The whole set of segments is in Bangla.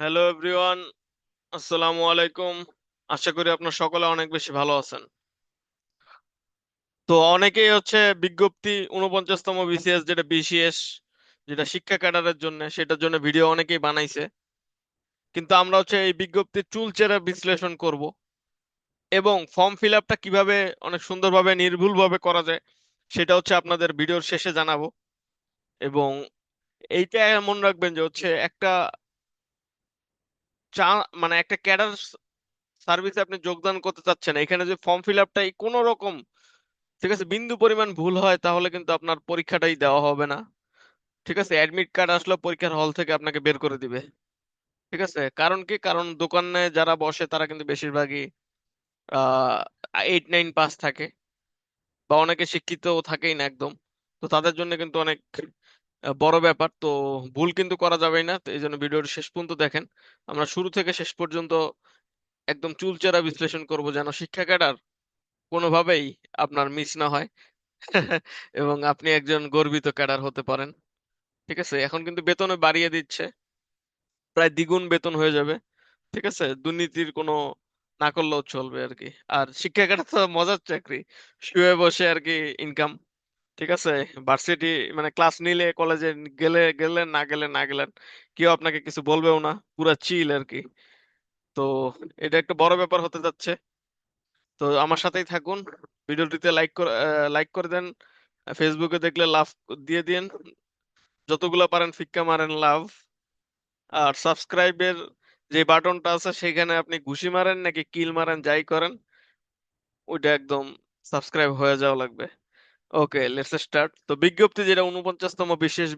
হ্যালো এভরিওয়ান আসসালামু আলাইকুম আশা করি আপনার সকলে অনেক বেশি ভালো আছেন। তো অনেকেই হচ্ছে বিজ্ঞপ্তি উনপঞ্চাশতম বিসিএস যেটা বিসিএস যেটা শিক্ষা ক্যাডারের জন্য, সেটার জন্য ভিডিও অনেকেই বানাইছে। কিন্তু আমরা হচ্ছে এই বিজ্ঞপ্তির চুলচেরা বিশ্লেষণ করব এবং ফর্ম ফিল আপটা কীভাবে অনেক সুন্দরভাবে, নির্ভুলভাবে করা যায়, সেটা হচ্ছে আপনাদের ভিডিওর শেষে জানাব। এবং এইটা মনে রাখবেন যে হচ্ছে একটা চা মানে একটা ক্যাডার সার্ভিসে আপনি যোগদান করতে চাচ্ছেন, এখানে যে ফর্ম ফিল আপটাই কোনো রকম, ঠিক আছে, বিন্দু পরিমাণ ভুল হয়, তাহলে কিন্তু আপনার পরীক্ষাটাই দেওয়া হবে না। ঠিক আছে অ্যাডমিট কার্ড আসলে, পরীক্ষার হল থেকে আপনাকে বের করে দিবে। ঠিক আছে, কারণ কি? কারণ দোকানে যারা বসে, তারা কিন্তু বেশিরভাগই এইট নাইন পাস থাকে। বা অনেকে শিক্ষিতও থাকেই না একদম। তো তাদের জন্য কিন্তু অনেক বড় ব্যাপার। তো ভুল কিন্তু করা যাবেই না। তো এই জন্য ভিডিওটি শেষ পর্যন্ত দেখেন। আমরা শুরু থেকে শেষ পর্যন্ত একদম চুলচেরা বিশ্লেষণ করব যেন শিক্ষা ক্যাডার কোনোভাবেই আপনার মিস না হয় এবং আপনি একজন গর্বিত ক্যাডার হতে পারেন। ঠিক আছে? এখন কিন্তু বেতনে বাড়িয়ে দিচ্ছে। প্রায় দ্বিগুণ বেতন হয়ে যাবে। ঠিক আছে? দুর্নীতির কোনো না করলেও চলবে আর কি। আর শিক্ষা ক্যাডার তো মজার চাকরি। শুয়ে বসে আর কি ইনকাম ঠিক আছে? ভার্সিটি মানে ক্লাস নিলে কলেজে গেলে, গেলেন, না গেলে না গেলেন, কেউ আপনাকে কিছু বলবেও না, পুরা চিল আর কি। তো এটা একটা বড় ব্যাপার হতে যাচ্ছে। তো আমার সাথেই থাকুন। ভিডিওটিতে লাইক করে লাইক করে দেন। ফেসবুকে দেখলে লাভ দিয়ে দিন। যতগুলো পারেন ফিক্কা মারেন লাভ আর সাবস্ক্রাইবের যে বাটনটা আছে, সেখানে আপনি ঘুষি মারেন, নাকি কিল মারেন, যাই করেন, ওইটা একদম সাবস্ক্রাইব হয়ে যাওয়া লাগবে। ওকে লেটস স্টার্ট তো বিজ্ঞপ্তি যেটা উনপঞ্চাশতম বিশেষ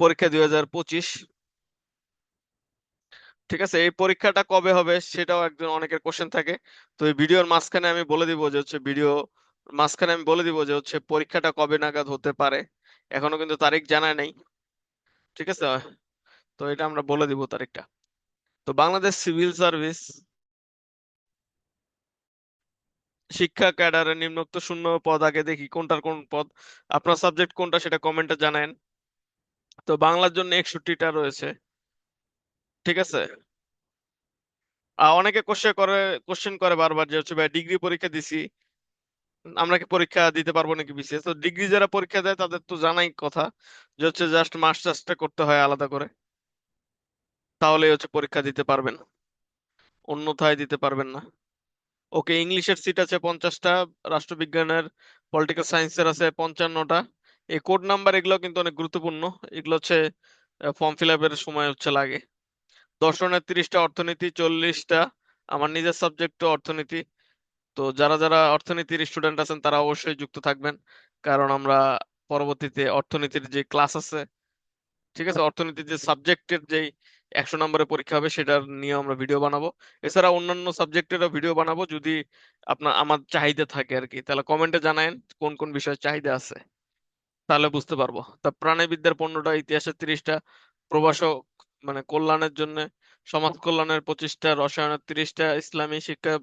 পরীক্ষা দুই হাজার পঁচিশ। ঠিক আছে, এই পরীক্ষাটা কবে হবে সেটাও একজন অনেকের কোশ্চেন থাকে। তো এই ভিডিওর মাঝখানে আমি বলে দিব যে হচ্ছে ভিডিও মাঝখানে আমি বলে দিব যে হচ্ছে পরীক্ষাটা কবে নাগাদ হতে পারে। এখনও কিন্তু তারিখ জানা নাই। ঠিক আছে? তো এটা আমরা বলে দিব তারিখটা। তো বাংলাদেশ সিভিল সার্ভিস শিক্ষা ক্যাডারে নিম্নোক্ত শূন্য পদ আগে দেখি কোনটার কোন পদ। আপনার সাবজেক্ট কোনটা সেটা কমেন্টে জানান তো বাংলার জন্য একষট্টিটা রয়েছে। ঠিক আছে? আর অনেকে কোশ্চেন করে কোশ্চেন করে বারবার যে হচ্ছে, ভাই ডিগ্রি পরীক্ষা দিছি, আমরা কি পরীক্ষা দিতে পারব নাকি বিসিএস তো ডিগ্রি যারা পরীক্ষা দেয়, তাদের তো জানাই কথা যে হচ্ছে জাস্ট মাস্টার্সটা করতে হয় আলাদা করে। তাহলে হচ্ছে, পরীক্ষা দিতে পারবেন। অন্যথায় দিতে পারবেন না। ওকে, ইংলিশের সিট আছে পঞ্চাশটা, রাষ্ট্রবিজ্ঞানের পলিটিক্যাল সায়েন্সের আছে পঞ্চান্নটা। এই কোড নাম্বার এগুলো কিন্তু অনেক গুরুত্বপূর্ণ। এগুলো হচ্ছে ফর্ম ফিল আপের সময় হচ্ছে লাগে। দর্শনের তিরিশটা, অর্থনীতি চল্লিশটা, আমার নিজের সাবজেক্ট অর্থনীতি। তো যারা যারা অর্থনীতির স্টুডেন্ট আছেন, তারা অবশ্যই যুক্ত থাকবেন। কারণ আমরা পরবর্তীতে অর্থনীতির যে ক্লাস আছে, ঠিক আছে, অর্থনীতির যে সাবজেক্টের যেই একশো নম্বরের পরীক্ষা হবে, সেটার নিয়ে আমরা ভিডিও বানাবো। এছাড়া অন্যান্য সাবজেক্টেরও ভিডিও বানাবো, যদি আপনার, আমার চাহিদা থাকে আর কি। তাহলে কমেন্টে জানায়েন কোন কোন বিষয়ে চাহিদা আছে। তাহলে বুঝতে পারব। তা প্রাণীবিদ্যার পনেরোটা ইতিহাসের তিরিশটা, প্রভাষক মানে কল্যাণের জন্য, সমাজ কল্যাণের পঁচিশটা, রসায়নের তিরিশটা, ইসলামী শিক্ষা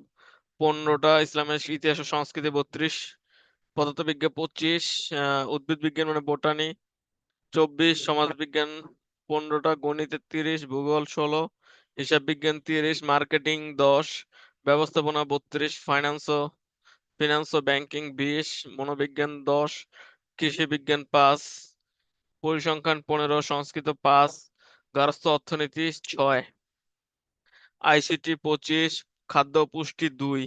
পনেরোটা ইসলামের ইতিহাস ও সংস্কৃতি বত্রিশ, পদার্থবিজ্ঞান পঁচিশ উদ্ভিদ বিজ্ঞান মানে বোটানি, চব্বিশ সমাজবিজ্ঞান পনেরোটা গণিতের তিরিশ, ভূগোল ষোলো, হিসাব বিজ্ঞান তিরিশ, মার্কেটিং দশ, ব্যবস্থাপনা বত্রিশ ফাইন্যান্স ফিনান্স ও ব্যাংকিং বিশ, মনোবিজ্ঞান দশ, কৃষি বিজ্ঞান পাঁচ, পরিসংখ্যান পনেরো, সংস্কৃত পাঁচ, গার্হস্থ্য অর্থনীতি ছয়, আইসিটি পঁচিশ, খাদ্য পুষ্টি দুই,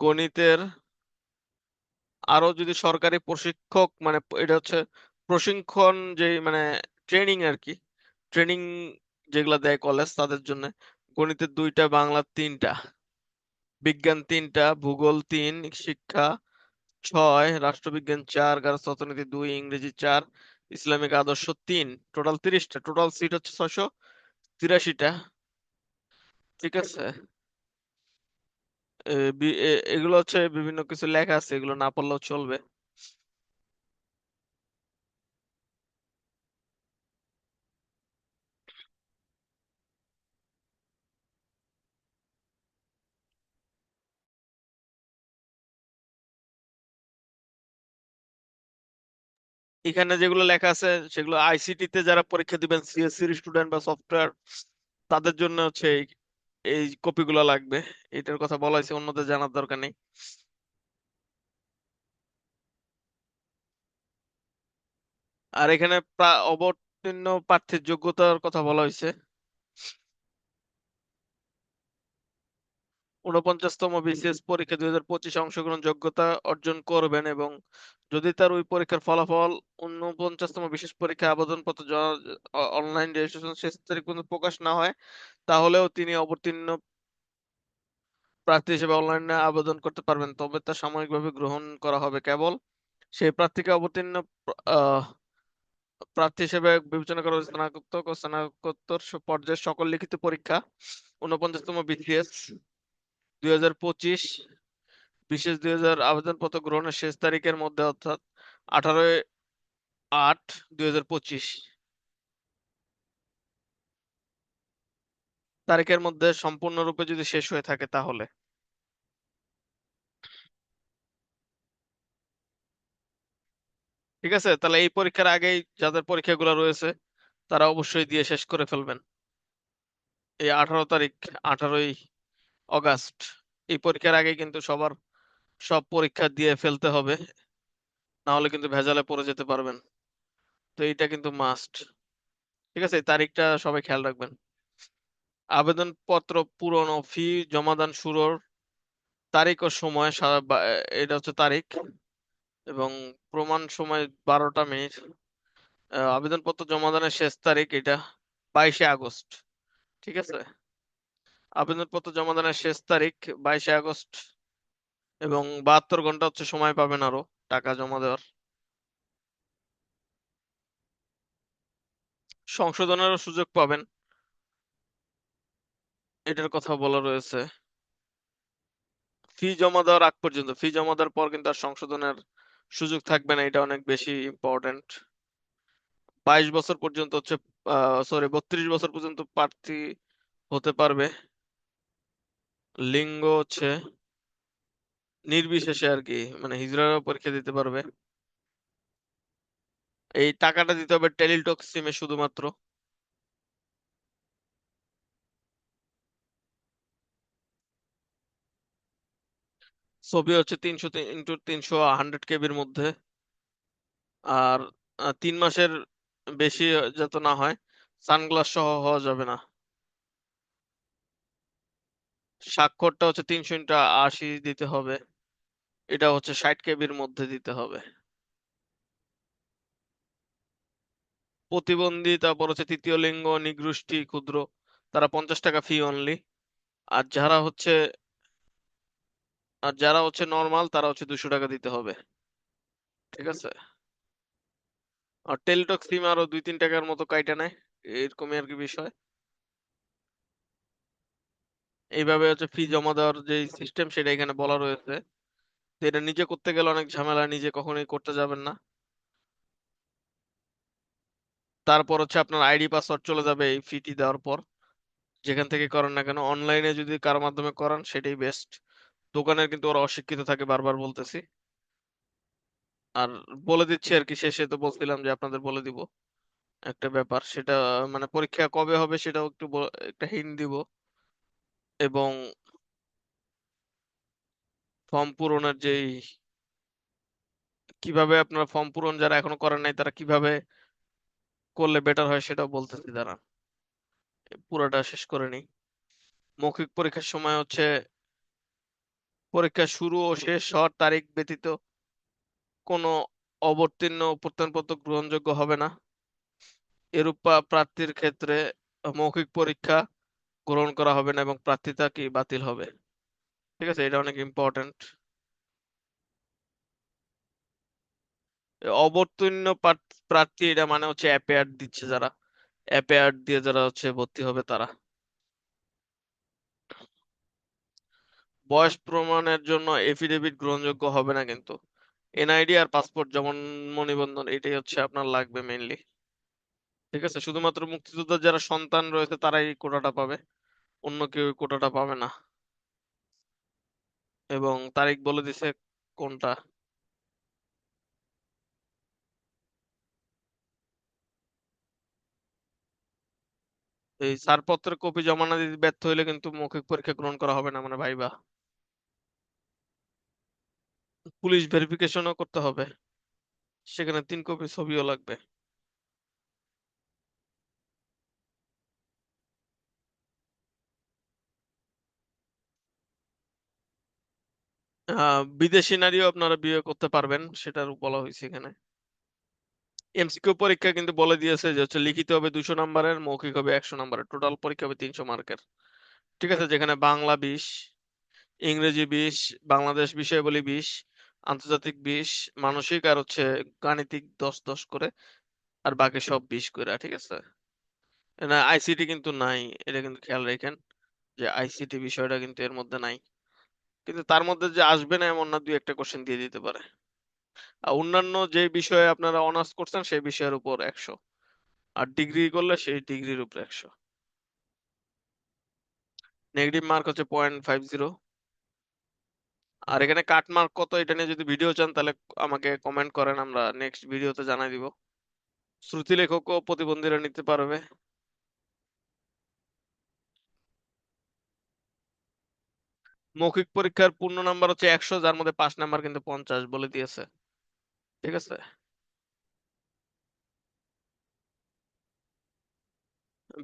গণিতের আরও যদি সরকারি প্রশিক্ষক মানে এটা হচ্ছে প্রশিক্ষণ যে মানে ট্রেনিং আর কি ট্রেনিং যেগুলা দেয় কলেজ তাদের জন্য গণিতের দুইটা বাংলা তিনটা। বিজ্ঞান তিনটা, ভূগোল তিন, শিক্ষা ছয়, রাষ্ট্রবিজ্ঞান চার গার্হস্থ্য অর্থনীতি দুই, ইংরেজি চার, ইসলামিক আদর্শ তিন। টোটাল তিরিশটা। টোটাল সিট হচ্ছে ছয়শো তিরাশিটা। ঠিক আছে? এগুলো হচ্ছে বিভিন্ন কিছু লেখা আছে, এগুলো না পড়লেও চলবে। এখানে যেগুলো লেখা আছে, সেগুলো আইসিটি তে যারা পরীক্ষা দিবেন সিএসসি স্টুডেন্ট বা সফটওয়্যার তাদের জন্য হচ্ছে এই কপিগুলো লাগবে। এটার কথা বলা হয়েছে, অন্যদের জানার দরকার নেই। আর এখানে অবতীর্ণ প্রার্থীর যোগ্যতার কথা বলা হয়েছে। ঊনপঞ্চাশতম বিসিএস পরীক্ষা দুই হাজার পঁচিশে অংশগ্রহণ যোগ্যতা অর্জন করবেন এবং যদি তার ওই পরীক্ষার ফলাফল ঊনপঞ্চাশতম বিশেষ পরীক্ষায় আবেদনপত্র অনলাইন রেজিস্ট্রেশন শেষ তারিখ পর্যন্ত প্রকাশ না হয়, তাহলেও তিনি অবতীর্ণ প্রার্থী হিসেবে অনলাইনে আবেদন করতে পারবেন, তবে তা সাময়িকভাবে গ্রহণ করা হবে কেবল সেই প্রার্থীকে অবতীর্ণ প্রার্থী হিসেবে বিবেচনা করা স্নাতক ও স্নাতকোত্তর পর্যায়ের সকল লিখিত পরীক্ষা, ঊনপঞ্চাশতম বিসিএস দুই বিশেষ দুই হাজার আবেদনপত্র গ্রহণের শেষ তারিখের মধ্যে অর্থাৎ আঠারোই আট দুই তারিখের মধ্যে সম্পূর্ণরূপে যদি শেষ হয়ে থাকে তাহলে। ঠিক আছে? তাহলে এই পরীক্ষার আগেই যাদের পরীক্ষাগুলো রয়েছে, তারা অবশ্যই দিয়ে শেষ করে ফেলবেন। এই আঠারো তারিখ, আঠারোই অগাস্ট। এই পরীক্ষার আগে কিন্তু সবার সব পরীক্ষা দিয়ে ফেলতে হবে। না হলে কিন্তু ভেজালে পড়ে যেতে পারবেন। তো এইটা কিন্তু মাস্ট ঠিক আছে তারিখটা সবাই খেয়াল রাখবেন। আবেদনপত্র পূরণ ও ফি জমাদান শুরুর তারিখ ও সময় এটা হচ্ছে তারিখ এবং প্রমাণ সময় বারোটা মিনিট। আবেদনপত্র জমাদানের শেষ তারিখ এটা বাইশে আগস্ট। ঠিক আছে? আবেদনপত্র জমাদানের শেষ তারিখ বাইশে আগস্ট এবং বাহাত্তর ঘণ্টা হচ্ছে সময় পাবেন আরও টাকা জমা দেওয়ার। সংশোধনেরও সুযোগ পাবেন। এটার কথা বলা রয়েছে। ফি জমা দেওয়ার আগ পর্যন্ত, ফি জমা দেওয়ার পর কিন্তু আর সংশোধনের সুযোগ থাকবে না, এটা অনেক বেশি ইম্পর্টেন্ট বাইশ বছর পর্যন্ত হচ্ছে সরি বত্রিশ বছর পর্যন্ত প্রার্থী হতে পারবে। লিঙ্গ হচ্ছে নির্বিশেষে আর কি মানে হিজড়ারাও পরীক্ষা দিতে পারবে। এই টাকাটা দিতে হবে টেলিটক সিমে শুধুমাত্র। ছবি হচ্ছে তিনশো ইন্টু তিনশো হান্ড্রেড কেবির মধ্যে। আর তিন মাসের বেশি যাতে না হয়, সানগ্লাস সহ হওয়া যাবে না। স্বাক্ষরটা হচ্ছে তিনশো আশি দিতে হবে। এটা হচ্ছে ষাট কেবির মধ্যে দিতে হবে। প্রতিবন্ধী, তারপর হচ্ছে তৃতীয় লিঙ্গ নিগোষ্ঠী ক্ষুদ্র, তারা পঞ্চাশ টাকা ফি অনলি আর যারা হচ্ছে, আর যারা হচ্ছে নর্মাল তারা হচ্ছে দুশো টাকা দিতে হবে। ঠিক আছে? আর টেলিটক সিম আরও দুই তিন টাকার মতো কাইটা নেয়, এরকমই আর কি বিষয়। এইভাবে হচ্ছে ফি জমা দেওয়ার যে সিস্টেম সেটা এখানে বলা রয়েছে। এটা নিজে করতে গেলে অনেক ঝামেলা, নিজে কখনোই করতে যাবেন না। তারপর হচ্ছে আপনার আইডি পাসওয়ার্ড চলে যাবে এই ফিটি দেওয়ার পর। যেখান থেকে করেন না কেন অনলাইনে যদি কারোর মাধ্যমে করান, সেটাই বেস্ট দোকানের কিন্তু ওরা অশিক্ষিত থাকে, বারবার বলতেছি। আর বলে দিচ্ছি আর কি, শেষে তো বলছিলাম যে আপনাদের বলে দিব। একটা ব্যাপার, সেটা মানে পরীক্ষা কবে হবে সেটাও একটু একটা হিন্ট দিব। এবং ফর্ম পূরণের যেই কীভাবে আপনারা ফর্ম পূরণ যারা এখনও করেন নাই, তারা কীভাবে করলে বেটার হয় সেটাও বলতেছি দাঁড়া। পুরোটা শেষ করে নিই। মৌখিক পরীক্ষার সময় হচ্ছে পরীক্ষা শুরু ও শেষ হওয়ার তারিখ ব্যতীত কোনো অবতীর্ণ প্রত্যয়নপত্র গ্রহণযোগ্য হবে না। এরূপ প্রার্থীর ক্ষেত্রে মৌখিক পরীক্ষা গ্রহণ করা হবে না এবং প্রার্থিতা কি বাতিল হবে? ঠিক আছে, এটা অনেক ইম্পর্টেন্ট অবতীর্ণ প্রার্থী, এটা মানে হচ্ছে অ্যাপে অ্যাড দিচ্ছে যারা। অ্যাপে অ্যাড দিয়ে যারা হচ্ছে ভর্তি হবে তারা। বয়স প্রমাণের জন্য এফিডেভিট গ্রহণযোগ্য হবে না কিন্তু। এনআইডি আর পাসপোর্ট যেমন নিবন্ধন, এটাই হচ্ছে আপনার লাগবে মেইনলি ঠিক আছে, শুধুমাত্র মুক্তিযোদ্ধার যারা সন্তান রয়েছে, তারাই কোটাটা পাবে। অন্য কেউ এই কোটাটা পাবে না। এবং তারিখ বলে দিছে কোনটা। এই ছাড়পত্রের কপি জমা না দিতে ব্যর্থ হইলে কিন্তু মৌখিক পরীক্ষা গ্রহণ করা হবে না মানে ভাইবা। পুলিশ ভেরিফিকেশনও করতে হবে। সেখানে তিন কপি ছবিও লাগবে। বিদেশি নারীও আপনারা বিয়ে করতে পারবেন সেটার বলা হয়েছে এখানে। এমসিকিউ পরীক্ষা কিন্তু বলে দিয়েছে যে হচ্ছে লিখিত হবে দুশো নাম্বারের, মৌখিক হবে একশো নাম্বারের। টোটাল পরীক্ষা হবে তিনশো মার্কের। ঠিক আছে, যেখানে বাংলা বিশ, ইংরেজি বিশ, বাংলাদেশ বিষয়াবলী বিশ, আন্তর্জাতিক বিশ, মানসিক আর হচ্ছে গাণিতিক দশ দশ করে, আর বাকি সব বিশ করে, ঠিক আছে? আইসিটি কিন্তু নাই, এটা কিন্তু খেয়াল রাখেন যে আইসিটি বিষয়টা কিন্তু এর মধ্যে নাই। কিন্তু তার মধ্যে যে আসবে না এমন না, দুই একটা কোশ্চেন দিয়ে দিতে পারে। আর অন্যান্য যে বিষয়ে আপনারা অনার্স করছেন, সেই বিষয়ের উপর একশো। আর ডিগ্রি করলে সেই ডিগ্রির উপর একশো। নেগেটিভ মার্ক হচ্ছে পয়েন্ট ফাইভ জিরো আর এখানে কাট মার্ক কত, এটা নিয়ে যদি ভিডিও চান, তাহলে আমাকে কমেন্ট করেন, আমরা নেক্সট ভিডিওতে জানাই দিব। শ্রুতি লেখকও প্রতিবন্ধীরা নিতে পারবে। মৌখিক পরীক্ষার পূর্ণ নাম্বার হচ্ছে একশো, যার মধ্যে পাঁচ নাম্বার কিন্তু পঞ্চাশ বলে দিয়েছে। ঠিক আছে?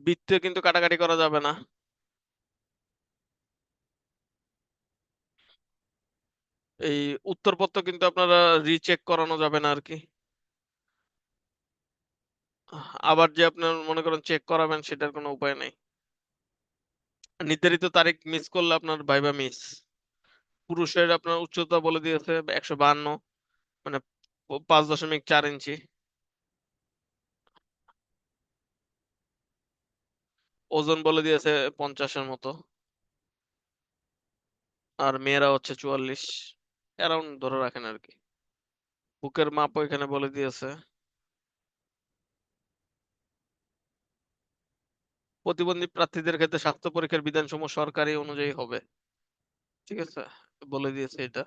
বৃত্তে কিন্তু কাটাকাটি করা যাবে না। এই উত্তরপত্র কিন্তু আপনারা রিচেক করানো যাবে না আর কি আবার যে আপনার মনে করেন চেক করাবেন, সেটার কোনো উপায় নেই। নির্ধারিত তারিখ মিস করলে আপনার ভাইবা মিস পুরুষের আপনার উচ্চতা বলে দিয়েছে একশো বাহান্ন মানে পাঁচ দশমিক চার ইঞ্চি। ওজন বলে দিয়েছে পঞ্চাশের মতো। আর মেয়েরা হচ্ছে চুয়াল্লিশ অ্যারাউন্ড ধরে রাখেন আর কি বুকের মাপও এখানে বলে দিয়েছে। প্রতিবন্ধী প্রার্থীদের ক্ষেত্রে স্বাস্থ্য পরীক্ষার বিধানসমূহ সরকারি অনুযায়ী হবে। ঠিক আছে? বলে দিয়েছে এটা।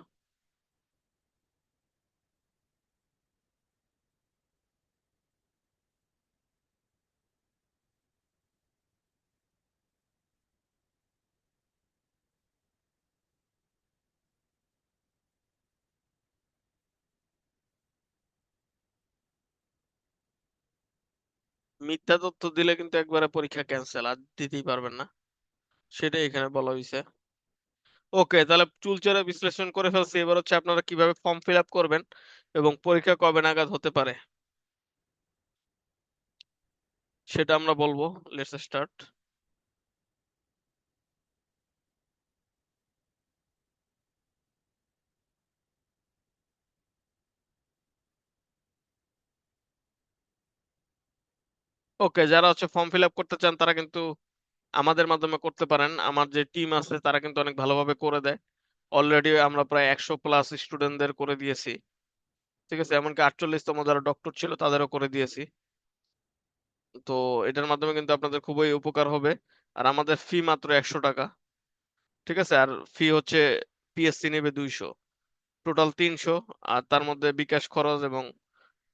মিথ্যা তথ্য দিলে কিন্তু একবারে পরীক্ষা ক্যান্সেল আর দিতেই পারবেন না। সেটাই এখানে বলা হয়েছে ওকে তাহলে চুলচেরা বিশ্লেষণ করে ফেলছি। এবার হচ্ছে আপনারা কীভাবে ফর্ম ফিল আপ করবেন এবং পরীক্ষা কবে নাগাদ হতে পারে, সেটা আমরা বলব। লেটস স্টার্ট ওকে, যারা হচ্ছে ফর্ম ফিল আপ করতে চান, তারা কিন্তু আমাদের মাধ্যমে করতে পারেন। আমার যে টিম আছে, তারা কিন্তু অনেক ভালোভাবে করে দেয়। অলরেডি আমরা প্রায় একশো প্লাস স্টুডেন্টদের করে দিয়েছি। ঠিক আছে? এমনকি আটচল্লিশতম যারা ডক্টর ছিল, তাদেরও করে দিয়েছি। তো এটার মাধ্যমে কিন্তু আপনাদের খুবই উপকার হবে। আর আমাদের ফি মাত্র একশো টাকা। ঠিক আছে? আর ফি হচ্ছে পিএসসি নেবে দুইশো। টোটাল তিনশো। আর তার মধ্যে বিকাশ খরচ এবং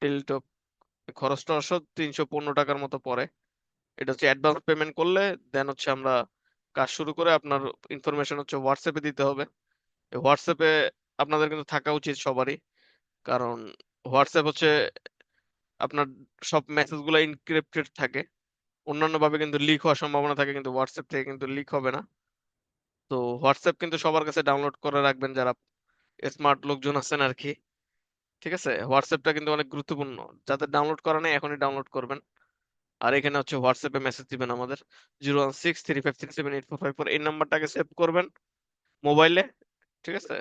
টেলিটক খরচ টরচ তিনশো পনেরো টাকার মতো পড়ে। এটা হচ্ছে অ্যাডভান্স পেমেন্ট করলে দেন হচ্ছে আমরা কাজ শুরু করে আপনার ইনফরমেশন হচ্ছে হোয়াটসঅ্যাপে দিতে হবে। হোয়াটসঅ্যাপে আপনাদের কিন্তু থাকা উচিত সবারই, কারণ হোয়াটসঅ্যাপ হচ্ছে আপনার সব মেসেজগুলো ইনক্রিপ্টেড থাকে। অন্যান্য ভাবে কিন্তু লিক হওয়ার সম্ভাবনা থাকে, কিন্তু হোয়াটসঅ্যাপ থেকে কিন্তু লিক হবে না। তো হোয়াটসঅ্যাপ কিন্তু সবার কাছে ডাউনলোড করে রাখবেন যারা স্মার্ট লোকজন আছেন আর কি। ঠিক আছে? হোয়াটসঅ্যাপটা কিন্তু অনেক গুরুত্বপূর্ণ। যাদের ডাউনলোড করা নেই, এখনই ডাউনলোড করবেন। আর এখানে হচ্ছে হোয়াটসঅ্যাপে মেসেজ দিবেন আমাদের। Zero one six three five three seven eight four five four এই নাম্বারটাকে সেভ করবেন মোবাইলে ঠিক আছে?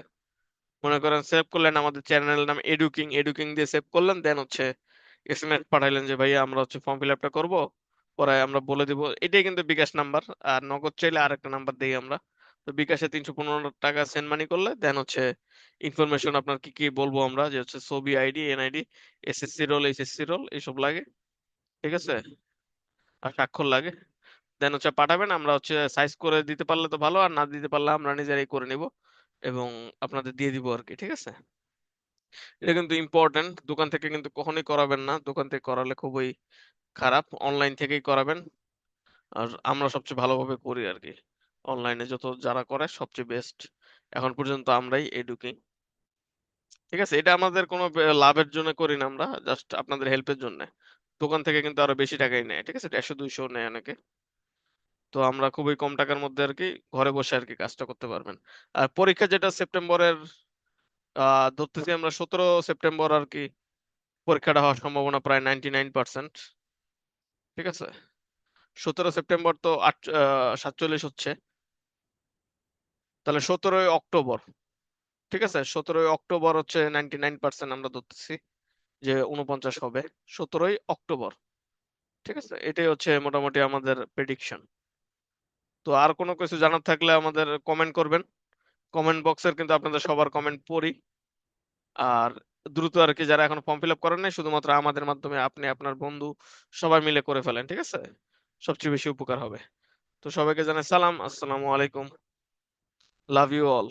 মনে করেন সেভ করলেন আমাদের চ্যানেলের নাম এডুকিং এডুকিং দিয়ে সেভ করলেন দেন হচ্ছে এসএমএস পাঠাইলেন যে, ভাইয়া, আমরা হচ্ছে ফর্ম ফিল আপটা করব। পরে আমরা বলে দিব। এটাই কিন্তু বিকাশ নাম্বার আর নগদ চাইলে আরেকটা নাম্বার দিই আমরা। তো বিকাশে তিনশো পনেরো টাকা সেন্ড মানি করলে দেন হচ্ছে ইনফরমেশন আপনার কি কি বলব আমরা যে হচ্ছে ছবি ID NID SSC roll HSC roll এইসব লাগে, ঠিক আছে? আর স্বাক্ষর লাগে। দেন হচ্ছে পাঠাবেন, আমরা হচ্ছে সাইজ করে দিতে পারলে তো ভালো, আর না দিতে পারলে আমরা নিজেরাই করে নিব এবং আপনাদের দিয়ে দিব আর কি, ঠিক আছে? এটা কিন্তু ইম্পর্টেন্ট দোকান থেকে কিন্তু কখনোই করাবেন না, দোকান থেকে করালে খুবই খারাপ অনলাইন থেকেই করাবেন, আর আমরা সবচেয়ে ভালোভাবে করি আর কি। অনলাইনে যত যারা করে সবচেয়ে বেস্ট এখন পর্যন্ত আমরাই এডুকি ঠিক আছে, এটা আমাদের কোনো লাভের জন্য করি না আমরা জাস্ট আপনাদের হেল্পের জন্য। দোকান থেকে কিন্তু আরও বেশি টাকাই নেয়, ঠিক আছে? দেড়শো, দুইশো নেয় অনেকে। তো আমরা খুবই কম টাকার মধ্যে আর কি ঘরে বসে আর কি কাজটা করতে পারবেন। আর পরীক্ষা যেটা সেপ্টেম্বরের আহ ধরতেছি আমরা সতেরো সেপ্টেম্বর আর কি, পরীক্ষাটা হওয়ার সম্ভাবনা প্রায় নাইনটি নাইন পার্সেন্ট ঠিক আছে? সতেরো সেপ্টেম্বর তো আট সাতচল্লিশ হচ্ছে। তাহলে সতেরোই অক্টোবর, ঠিক আছে? সতেরোই অক্টোবর হচ্ছে নাইনটি নাইন পার্সেন্ট আমরা ধরতেছি যে উনপঞ্চাশ হবে। সতেরোই অক্টোবর, ঠিক আছে? এটাই হচ্ছে মোটামুটি আমাদের প্রেডিকশন তো আর কোনো কিছু জানার থাকলে আমাদের কমেন্ট করবেন। কমেন্ট বক্সের কিন্তু আপনাদের সবার কমেন্ট পড়ি। আর দ্রুত আর কি যারা এখন ফর্ম ফিল আপ করেন নাই, শুধুমাত্র আমাদের মাধ্যমে আপনি, আপনার বন্ধু, সবাই মিলে করে ফেলেন, ঠিক আছে? সবচেয়ে বেশি উপকার হবে। তো সবাইকে জানাই সালাম, আসসালামু আলাইকুম। Love you all.